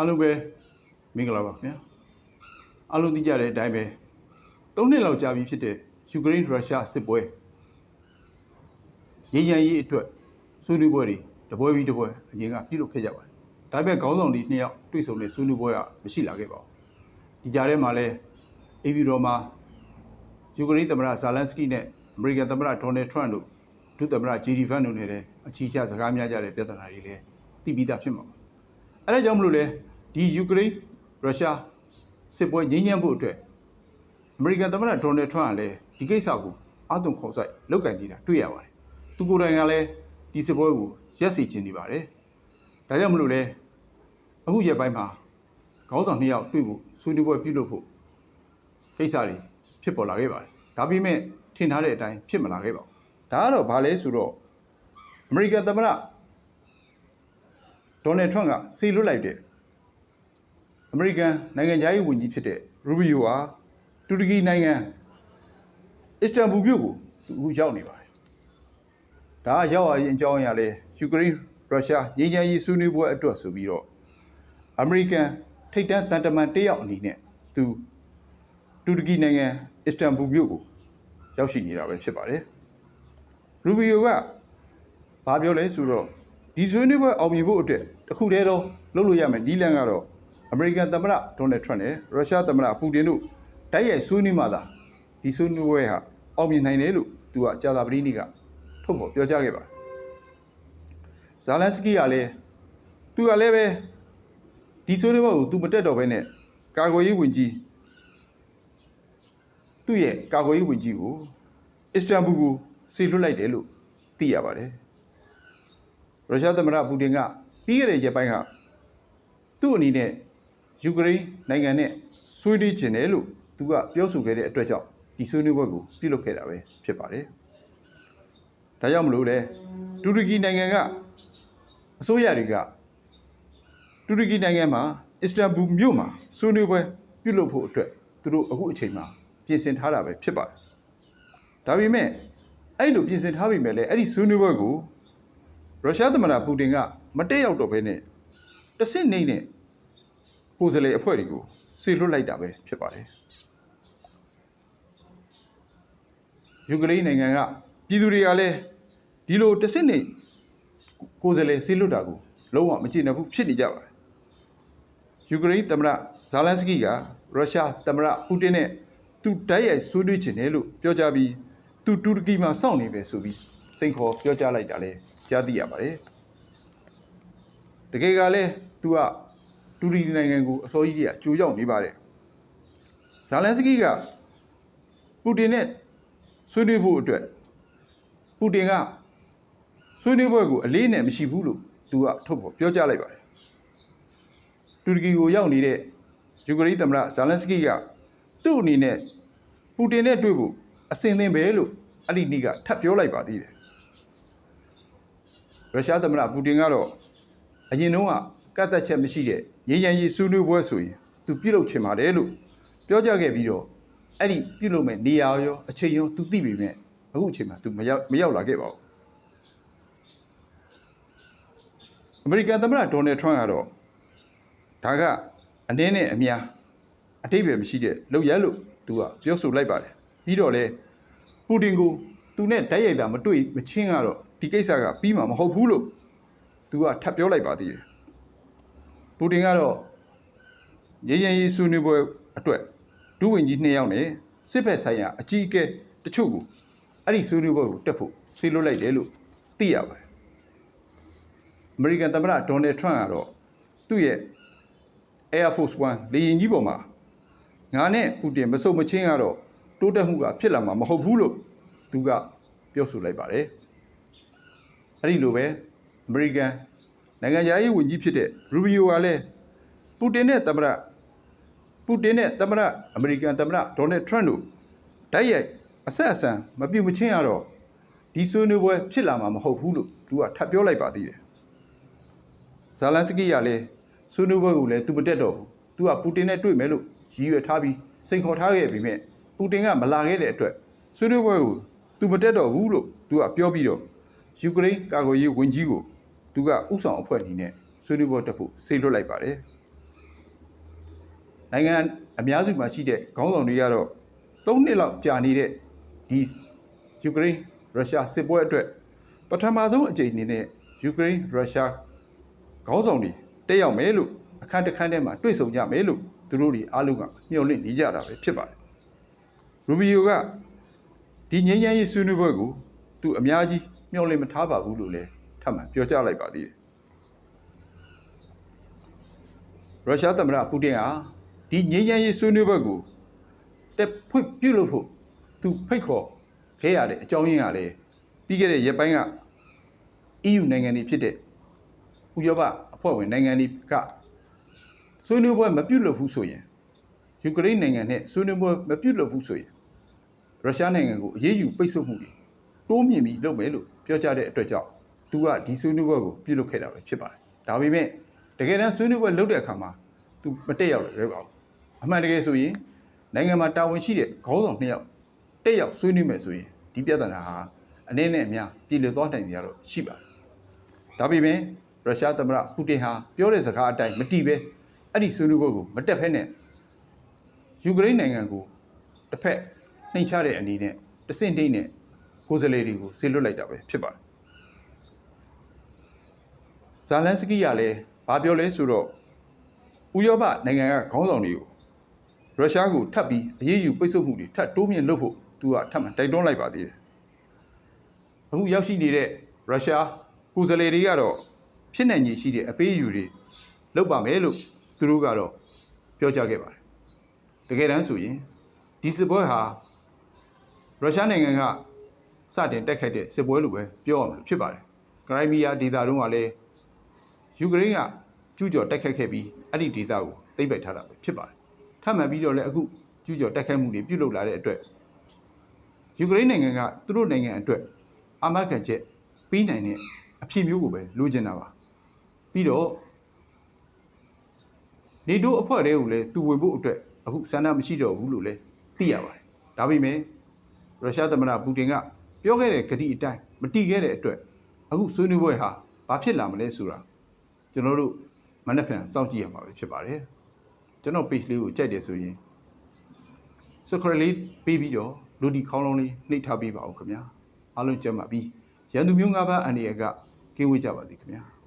အားလုံးပဲမင်္ဂလာပါခင်ဗျာအားလုံးသိကြတဲ့အတိုင်းပဲ၃နှစ်လောက်ကြာပြီဖြစ်တဲ့ယူကရိန်းရုရှားစစ်ပွဲရင်းရန်ရေးအတွက်ဆွေးနွေးပွဲတွေတပွဲပြီးတပွဲအရင်ကပြုလုပ်ခဲ့ကြပါတယ်ဒါပေမဲ့ခေါင်းဆောင်တွေနှစ်ယောက်တွေ့ဆုံတဲ့ဆွေးနွေးပွဲကမရှိလာခဲ့ပါဘူးဒီကြားထဲမှာလဲအေဗီရောမှာယူကရိန်းသမ္မတဇာလန်စကီနဲ့အမေရိကန်သမ္မတဒေါ်နယ်ထရန့်တို့ဒုသမ္မတဂျီဒီဗန်တို့နဲ့လည်းအချီးချစကားများကြတဲ့ပြဿနာတွေလည်းသိပြီးသားဖြစ်မှာပါအဲဒါကြောင့်မလို့လေ ဒီယူကရိန်းရုရှားစစ်ပွဲငြိမ်းချမ်းဖို့အတွက်အမေရိကန်သမ္မတဒေါ်နယ်ထရန့်ကလည်းဒီကိစ္စကိုအာသွန်ခေါ်ဆိုင်လုပ်ကင်နေတာတွေ့ရပါတယ်။သူကိုယ်တိုင်ကလည်းဒီစစ်ပွဲကိုရက်စီချင်နေပါတယ်။ဒါကြောင့်မလို့လေအခုရက်ပိုင်းမှာခေါင်းဆောင်နှစ်ယောက်တွေ့ဖို့ဆွေးနွေးပွဲပြုလုပ်ဖို့ကိစ္စတွေဖြစ်ပေါ်လာခဲ့ပါတယ်။ဒါပေမဲ့ထင်ထားတဲ့အတိုင်းဖြစ်မလာခဲ့ပါဘူး။ဒါကတော့ဘာလဲဆိုတော့အမေရိကန်သမ္မတဒေါ်နယ်ထရန့်ကစီလွတ်လိုက်တဲ့ အမေရိကန်နိုင်ငံသားရေးဝန်ကြီးဖြစ်တဲ့ရူဘီယိုဟာတူရကီနိုင်ငံအစ္စတန်ဘူမြို့ကိုသူအခုရောက်နေပါတယ်။ဒါကရောက်ရရင်အကြောင်းအရာလဲယူကရိန်းရုရှားငြိမ်းချမ်းရေးဆွေးနွေးပွဲအတွက်ဆိုပြီးတော့အမေရိကန်ထိပ်တန်းတန်တမန်တစ်ယောက်အနေနဲ့သူတူရကီနိုင်ငံအစ္စတန်ဘူမြို့ကိုရောက်ရှိနေတာပဲဖြစ်ပါတယ်။ရူဘီယိုကဘာပြောလဲဆိုတော့ဒီဆွေးနွေးပွဲအောင်မြင်ဖို့အတွက်တစ်ခုတည်းတော့လုပ်လို့ရမယ်ဒီလန်ကတော့ အမေရိကန်သမ္မတဒေါ်နယ်ထရန့်နဲ့ရုရှားသမ္မတပူတင်တို့တိုက်ရိုက်ဆွေးနွေးမှသာဒီဆွေးနွေးပွဲဟာအောင်မြင်နိုင်တယ်လို့သူကကြာသာပတိနေ့ကထုတ်ဖော်ပြောကြားခဲ့ပါတယ်ဇာလန်စကီကလည်းသူကလည်းပဲဒီဆွေးနွေးပွဲကိုသူမတက်တော့ဘဲနဲ့ကာကွယ်ရေးဝန်ကြီးသူ့ရဲ့ကာကွယ်ရေးဝန်ကြီးကိုအစ္စတန်ဘူကိုဆေလွတ်လိုက်တယ်လို့သိရပါတယ်ရုရှားသမ္မတပူတင်ကပြီးခဲ့တဲ့ရက်ပိုင်းကသူ့အနေနဲ့ ယူကရိန်းနိုင်ငံနဲ့ဆွေးနွေးခြင်းတယ်လို့သူကပြောဆိုခဲ့တဲ့အတွက်ကြောင့်ဒီဆွေးနွေးပွဲကိုပြုလုပ်ခဲ့တာပဲဖြစ်ပါတယ်။ဒါကြောင့်မလို့လဲတူရကီနိုင်ငံကအစိုးရတွေကတူရကီနိုင်ငံမှာအစ္စတန်ဘူမြို့မှာဆွေးနွေးပွဲပြုလုပ်ဖို့အတွက်သူတို့အခုအချိန်မှာပြင်ဆင်ထားတာပဲဖြစ်ပါတယ်။ဒါပေမဲ့အဲ့လိုပြင်ဆင်ထားပြီမဲ့လည်းအဲ့ဒီဆွေးနွေးပွဲကိုရုရှားသမ္မတပူတင်ကမတက်ရောက်တော့ဘဲနဲ့တဆင့်နေနဲ့ ကိုယ်စားလှယ်အဖွဲ့တွေကိုဆေလွတ်လိုက်တာပဲဖြစ်ပါတယ်ယူကရိန်းနိုင်ငံကပြည်သူတွေကလည်းဒီလိုတဆင့်နေကိုယ်စားလှယ်ဆေလွတ်တာကိုလုံးဝမကြည့်နိုင်ဘူးဖြစ်နေကြပါတယ်ယူကရိန်းသမ္မတဇာလန်စကီကရုရှားသမ္မတပူတင်နဲ့သူတိုက်ရိုက်ဆွေးနွေးချင်တယ်လို့ပြောကြားပြီးသူတူရကီမှာစောင့်နေပဲဆိုပြီးစိန်ခေါ်ပြောကြားလိုက်တာလဲကြားသိရပါတယ်တကယ်ကလည်းသူက တူရကီနိုင်ငံကိုအစိုးရကြီးကကြိုရောက်နေပါတယ်ဇာလန်စကီကပူတင်နဲ့ဆွေးနွေးဖို့အတွက်ပူတင်ကဆွေးနွေးပွဲကိုအလေးနဲ့မရှိဘူးလို့သူကထုတ်ဖော်ပြောကြားလိုက်ပါတယ်တူရကီကိုရောက်နေတဲ့ယူကရိန်းသမ္မတဇာလန်စကီကသူ့အနေနဲ့ပူတင်နဲ့တွေ့ဖို့အစင်သင်ပဲလို့အဲ့ဒီနေ့ကထပ်ပြောလိုက်ပါသေးတယ်ရုရှားသမ္မတပူတင်ကတော့အရင်တုန်းကကတ်သက်ချက်မရှိတဲ့ ငြိမ်းချမ်းရေးဆွေးနွေးပွဲဆိုရင်သူပြုလုပ်ချင်ပါတယ်လို့ပြောကြားခဲ့ပြီးတော့အဲ့ဒီပြုလုပ်မဲ့နေရာရောအချိန်ရောသူသိပြီမဲ့အခုအချိန်မှာသူမရောက်မရောက်လာခဲ့ပါဘူးအမေရိကန်သမ္မတဒေါ်နယ်ထရန့်ကတော့ဒါကအနည်းနဲ့အများအတိတ်ပဲမရှိတဲ့လောက်ရလို့သူကပြောဆိုလိုက်ပါတယ်ပြီးတော့လေပူတင်ကိုသူနဲ့တိုက်ရိုက်တာမတွေ့မချင်းကတော့ဒီကိစ္စကပြီးမှာမဟုတ်ဘူးလို့သူကထပ်ပြောလိုက်ပါသေးတယ် ပူတင်ကတော့ရေရင်ရေးဆွေးနွေးပွဲအတွက်ဒုဝန်ကြီးနှစ်ယောက်နဲ့စစ်ဘက်ဆိုင်ရာအကြီးအကဲတချို့ကိုအဲ့ဒီဆွေးနွေးပွဲကိုတက်ဖို့ဆေးလွတ်လိုက်တယ်လို့သိရပါတယ်အမေရိကန်သမ္မတဒေါ်နယ်ထရန့်ကတော့သူ့ရဲ့ Air Force One လေယာဉ်ကြီးပေါ်မှာငါနဲ့ပူတင်မစုံမချင်းကတော့တိုးတက်မှုကဖြစ်လာမှာမဟုတ်ဘူးလို့သူကပြောဆိုလိုက်ပါတယ်အဲ့ဒီလိုပဲအမေရိကန် နိုင်ငံခြားရေးဝန်ကြီးဖြစ်တဲ့ရူဘီယိုကလည်းပူတင်နဲ့သမ္မတပူတင်နဲ့သမ္မတအမေရိကန်သမ္မတဒေါ်နယ်ထရန့်တို့တိုက်ရိုက်အဆက်အဆံမပြုတ်မချင်းရတော့ဒီဆွေးနွေးပွဲဖြစ်လာမှာမဟုတ်ဘူးလို့သူကထပ်ပြောလိုက်ပါသေးတယ်ဇာလန်စကီကလည်းဆွေးနွေးပွဲကိုလည်းသူမတက်တော့ဘူးသူကပူတင်နဲ့တွေ့မယ်လို့ရည်ရွယ်ထားပြီးစိန်ခေါ်ထားခဲ့ပြီးမြဲပူတင်ကမလာခဲ့တဲ့အတွက်ဆွေးနွေးပွဲကိုသူမတက်တော့ဘူးလို့သူကပြောပြီးတော့ယူကရိန်းကာကွယ်ရေးဝန်ကြီးကို သူကဥဆောင်အဖွဲ့အနေနဲ့ဆွေးနွေးပွဲတက်ဖို့ဆေးလွတ်လိုက်ပါတယ်နိုင်ငံအများစုမှာရှိတဲ့ခေါင်းဆောင်တွေကတော့၃နှစ်လောက်ကြာနေတဲ့ဒီယူကရိန်းရုရှားစစ်ပွဲအတွက်ပထမဆုံးအကြိမ်အနေနဲ့ယူကရိန်းရုရှားခေါင်းဆောင်တွေတက်ရောက်မယ်လို့အခန်းတစ်ခန်းထဲမှာတွေ့ဆုံကြမယ်လို့သူတို့တွေအားလုံးကမျှော်လင့်နေကြတာပဲဖြစ်ပါတယ်ရူဘီယိုကဒီငြိမ်းချမ်းရေးဆွေးနွေးပွဲကိုသူအများကြီးမျှော်လင့်မထားပါဘူးလို့လည်းထ ပ်မံပြောကြားလိုက်ပါသေးတယ်ရုရှားသမ္မတပူတင်ဟာဒီငြိမ်းချမ်းရေးဆွေးနွေးပွဲကိုတက်ဖွင့်ပြုလုပ်ဖို့သူဖိတ်ခေါ်ခဲ့ရတဲ့အကြောင်းရင်းကလည်းပြီးခဲ့တဲ့ရက်ပိုင်းက EU နိုင်ငံတွေဖြစ်တဲ့ဥရောပအဖွဲ့ဝင်နိုင်ငံတွေကဆွေးနွေးပွဲမပြုလုပ်ဘူးဆိုရင်ယူကရိန်းနိုင်ငံနဲ့ဆွေးနွေးပွဲမပြုလုပ်ဘူးဆိုရင်ရုရှားနိုင်ငံကိုအရေးယူပိတ်ဆို့မှုတွေတိုးမြင့်ပြီးလုပ်မယ်လို့ပြောကြားတဲ့အတွက်ကြောင့် သူကဒီဆွေးနွေးပွဲကိုပြုလုပ်ခဲ့တာပဲဖြစ်ပါတယ်။ဒါပေမဲ့တကယ်တမ်းဆွေးနွေးပွဲလုပ်တဲ့အခါမှာသူမတက်ရောက်လည်းပါဘူး။အမှန်တကယ်ဆိုရင်နိုင်ငံမှာတာဝန်ရှိတဲ့ခေါင်းဆောင်နှစ်ယောက်တက်ရောက်ဆွေးနွေးမယ်ဆိုရင်ဒီပြဿနာဟာအနေနဲ့အများပြည်လည်သွားနိုင်ကြတော့ရှိပါတယ်။ဒါပေမဲ့ရုရှားသမ္မတပူတင်ဟာပြောတဲ့စကားအတိုင်းမတီးပဲအဲ့ဒီဆွေးနွေးပွဲကိုမတက်ဖက်နဲ့ယူကရိန်းနိုင်ငံကိုတစ်ဖက်နှိမ်ချတဲ့အနေနဲ့တဆင့်တိတ်နဲ့ကိုယ်စားလှယ်တွေကိုဆေလွတ်လိုက်တာပဲဖြစ်ပါတယ်။ ဇာလန်စကီကလည်းဘာပြောလဲဆိုတော့ဥရောပနိုင်ငံကခေါင်းဆောင်တွေကိုရုရှားကိုထပ်ပြီးအရေးယူပိတ်ဆို့မှုတွေထပ်တိုးမြင့်လုပ်ဖို့သူကထပ်မံတိုက်တွန်းလိုက်ပါသေးတယ်။အခုရောက်ရှိနေတဲ့ရုရှားကိုယ်စားလှယ်တွေကတော့ဖြစ်နိုင်ခြေရှိတဲ့အပေးအယူတွေလုပ်ပါမယ်လို့သူတို့ကတော့ပြောကြားခဲ့ပါတယ်။တကယ်တမ်းဆိုရင်ဒီစစ်ပွဲဟာရုရှားနိုင်ငံကစတင်တက်ခတ်တဲ့စစ်ပွဲလို့ပဲပြောရမှာဖြစ်ပါတယ်။ခရိုင်းမီးယားဒေသတုန်းကလည်း ယူကရိန်းကကျူးကျော်တက်ခတ်ခဲ့ပြီးအဲ့ဒီဒေသကိုသိမ်းပိုက်ထားတာပဲဖြစ်ပါတယ်။ထပ်မံပြီးတော့လည်းအခုကျူးကျော်တက်ခတ်မှုတွေပြုလုပ်လာတဲ့အတွက်ယူကရိန်းနိုင်ငံကသူတို့နိုင်ငံအတွက်အာမခံချက်ပြီးနိုင်တဲ့အဖြစ်မျိုးကိုပဲလိုချင်တာပါ။ပြီးတော့နေတိုးအဖွဲ့တွေကိုလည်းသူဝင်ဖို့အတွက်အခုဆန္ဒမရှိတော့ဘူးလို့လည်းသိရပါတယ်။ဒါပေမဲ့ရုရှားသမ္မတပူတင်ကပြောခဲ့တဲ့ကတိအတိုင်းမတီးခဲ့တဲ့အတွက်အခုဆွေးနွေးပွဲဟာဘာဖြစ်လာမလဲဆိုတာ ကျွန်တော်တို့မနေ့ကစောင့်ကြည့်ရမှာပဲဖြစ်ပါတယ်။ကျွန်တော် page လေးကိုကြိုက်တယ်ဆိုရင် subscribe လေးပေးပြီးတော့လူဒီခေါင်းလုံးလေးနှိပ်ထားပေးပါဦးခင်ဗျာ။အားလုံးကြက်ပါပြီ။ရန်သူမျိုး၅ပါးအန္တရာယ်ကကင်းဝေးကြပါသည်ခင်ဗျာ။